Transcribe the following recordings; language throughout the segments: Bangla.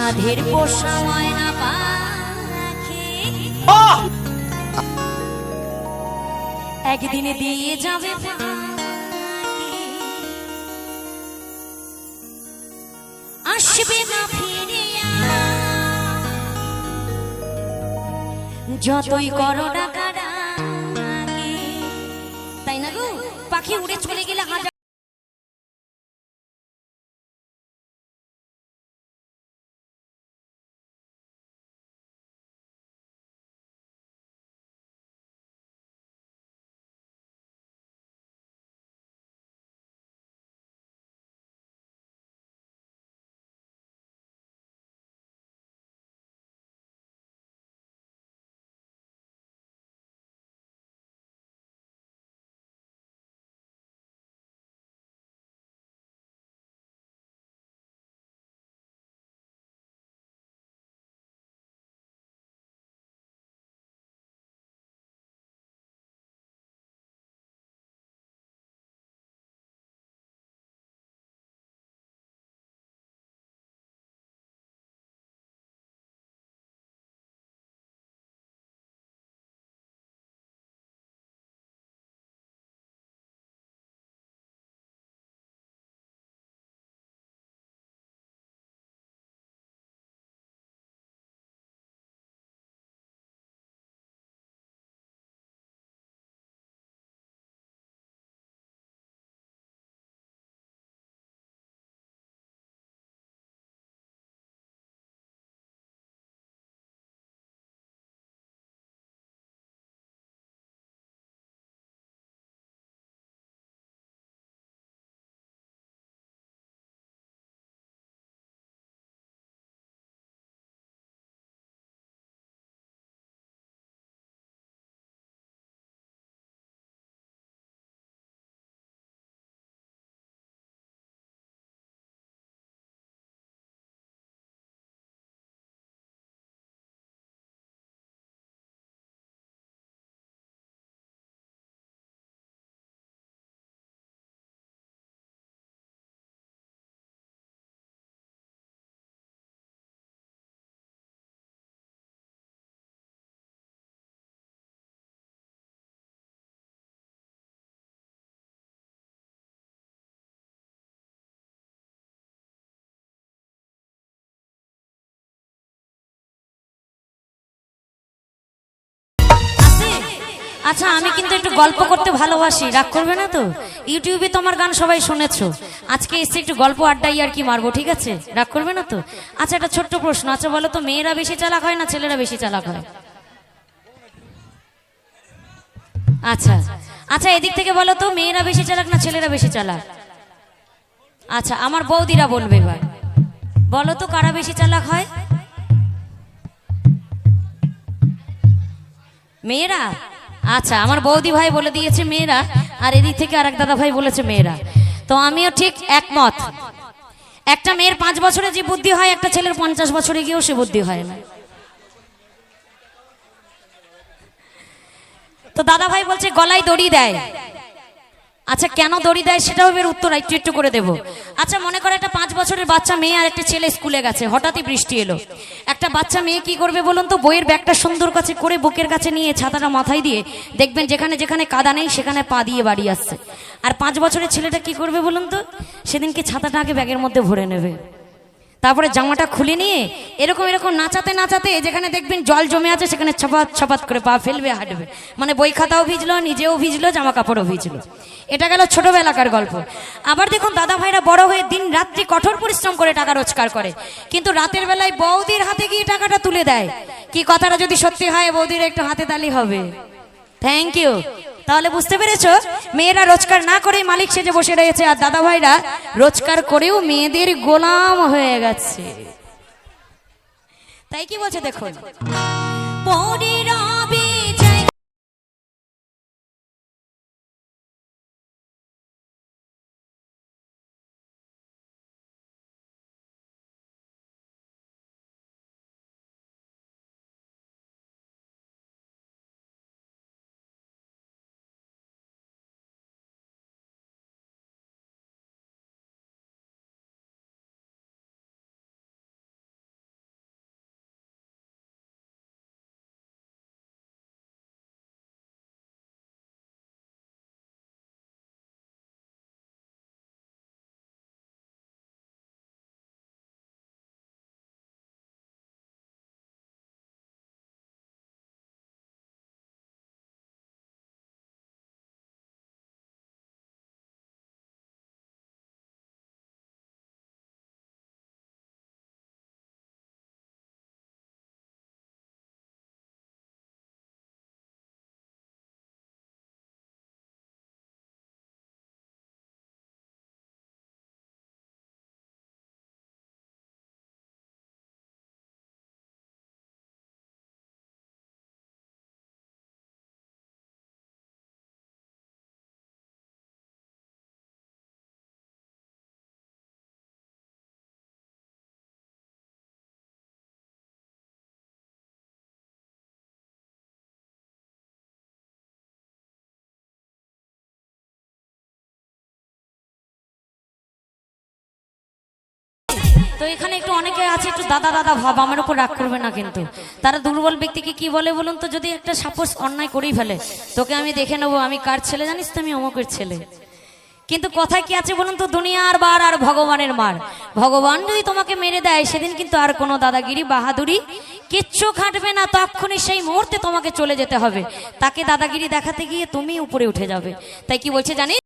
সাধের পোষা ময়না পাখি। একদিনে দিয়ে যাবে আসবে না ফিরিয়া যতই করো ডাকি। তাই না গো? পাখি উড়ে চলে গেলে হাজার আচ্ছা আমি কিন্তু একটু গল্প করতে ভালোবাসি। রাগ করবে না তো? ইউটিউবে তোমার গান সবাই শুনেছো। আজকে এসে একটু গল্প আড্ডাই আর কি মারবো, ঠিক আছে? রাগ করবে না তো? আচ্ছা একটা ছোট্ট প্রশ্ন আচ্ছা বলো তো, মেয়েরা বেশি চালাক হয় না ছেলেরা বেশি চালাক হয়? আচ্ছা আচ্ছা এদিক থেকে বলো তো, মেয়েরা বেশি চালাক না ছেলেরা বেশি চালাক? আচ্ছা আমার বৌদিরা বলবে এবার। বলো তো, কারা বেশি চালাক হয়? মেয়েরা? আচ্ছা আমার বৌদি ভাই বলে দিয়েছে মেয়েরা, আর এদিক থেকে আরেক দাদা ভাই বলেছে মেয়েরা। তো আমিও ঠিক একমত। একটা মেয়ের পাঁচ বছরে যে বুদ্ধি হয়, একটা ছেলের পঞ্চাশ বছরে গিয়েও সে বুদ্ধি হয় না। তো দাদা ভাই বলছে, গলায় দড়ি দেয়। আচ্ছা কেন দড়ি দেয় সেটাও এর উত্তর একটু একটু করে দেবো। আচ্ছা মনে করো একটা পাঁচ বছরের বাচ্চা মেয়ে আর একটা ছেলে স্কুলে গেছে হঠাৎই বৃষ্টি এলো। একটা বাচ্চা মেয়ে কি করবে বলুন তো? বইয়ের ব্যাগটা সুন্দর কাছে করে বুকের কাছে নিয়ে ছাতাটা মাথায় দিয়ে দেখবেন যেখানে যেখানে কাদা নেই সেখানে পা দিয়ে বাড়ি আসছে। আর পাঁচ বছরের ছেলেটা কি করবে বলুন তো? সেদিনকে ছাতাটা আগে ব্যাগের মধ্যে ভরে নেবে। তারপরে জামাটা খুলে নিয়ে এরকম এরকম নাচাতে নাচাতে যেখানে দেখবেন জল জমে আছে, সেখানে ছপাত ছপাত করে পা ফেলবে, হাঁটবে। মানে বই খাতাও ভিজলো, নিজেও ভিজলো জামা কাপড়ও ভিজলো। এটা গেল ছোটবেলাকার গল্প। আবার দেখুন দাদা ভাইরা বড় হয়ে দিন রাত্রি কঠোর পরিশ্রম করে টাকা রোজগার করে। কিন্তু রাতের বেলায় বৌদির হাতে গিয়ে টাকাটা তুলে দেয়। কি কথাটা যদি সত্যি হয়, বৌদির একটু হাতে তালি হবে। থ্যাংক ইউ তাহলে বুঝতে পেরেছ? মেয়েরা রোজগার না করে মালিক সেজে বসে রয়েছে, আর দাদা ভাইরা রোজগার করেও মেয়েদের গোলাম হয়ে গেছে। তাই কি বলছে দেখুন? তো এখানে একটু অনেকে আছে, একটু দাদা দাদা ভাব, আমার উপর রাগ করবে না কিন্তু। তারা দুর্বল ব্যক্তিকে কি বলে বলুন তো? যদি একটা সাপোজ অন্যায় করেই ফেলে, তোকে আমি দেখে নেব, আমি কার ছেলে জানিস তো? আমি অমুকের ছেলে। কিন্তু কথায় কি আছে বলুন তো? দুনিয়ার বার আর ভগবানের মার। ভগবান যদি তোমাকে মেরে দেয়, সেদিন কিন্তু আর কোনো দাদাগিরি, বাহাদুরি কিচ্ছু খাটবে না। তখনই সেই মুহূর্তে তোমাকে চলে যেতে হবে। তাকে দাদাগিরি দেখাতে গিয়ে তুমি উপরে উঠে যাবে। তাই কি বলছে জানিস?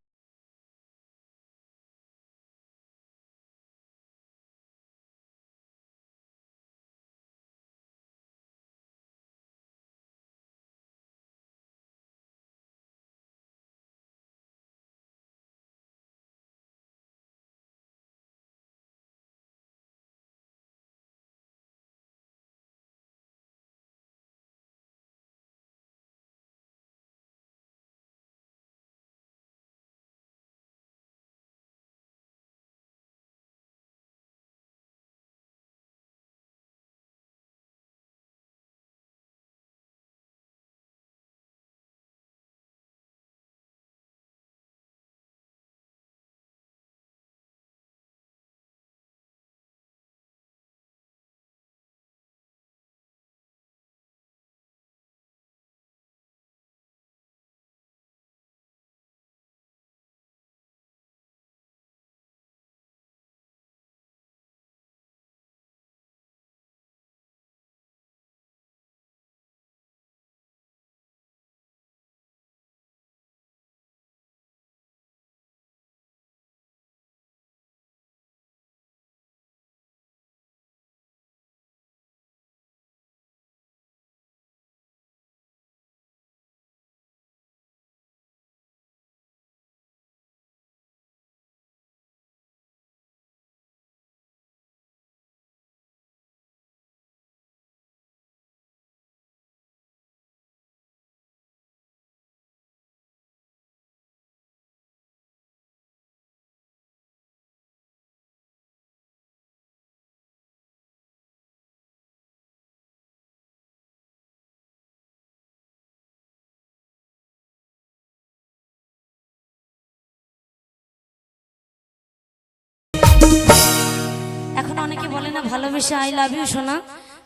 অনেকে বলে না ভালোবেসে আই লাভ ইউ সোনা?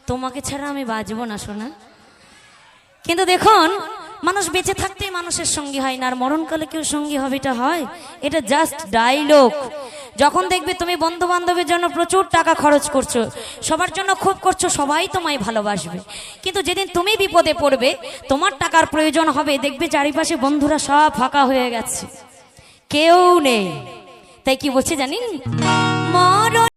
তোমাকে ছাড়া আমি বাঁচবো না, সোনা। কিন্তু দেখুন, মানুষ বেঁচে থাকতেই মানুষের সঙ্গী হয় না, আর মরণকালে কেউ সঙ্গী হবে, এটা হয়। এটা জাস্ট ডাইলগ যখন দেখবে তুমি বন্ধু বান্ধবের জন্য প্রচুর টাকা খরচ করছ, সবার জন্য খুব করছ, সবাই তোমায় ভালোবাসবে। কিন্তু যেদিন তুমি বিপদে পড়বে, তোমার টাকার প্রয়োজন হবে, দেখবে চারিপাশে বন্ধুরা সব ফাঁকা হয়ে গেছে। কেউ নেই। তাই কি বলছে জানি মরণ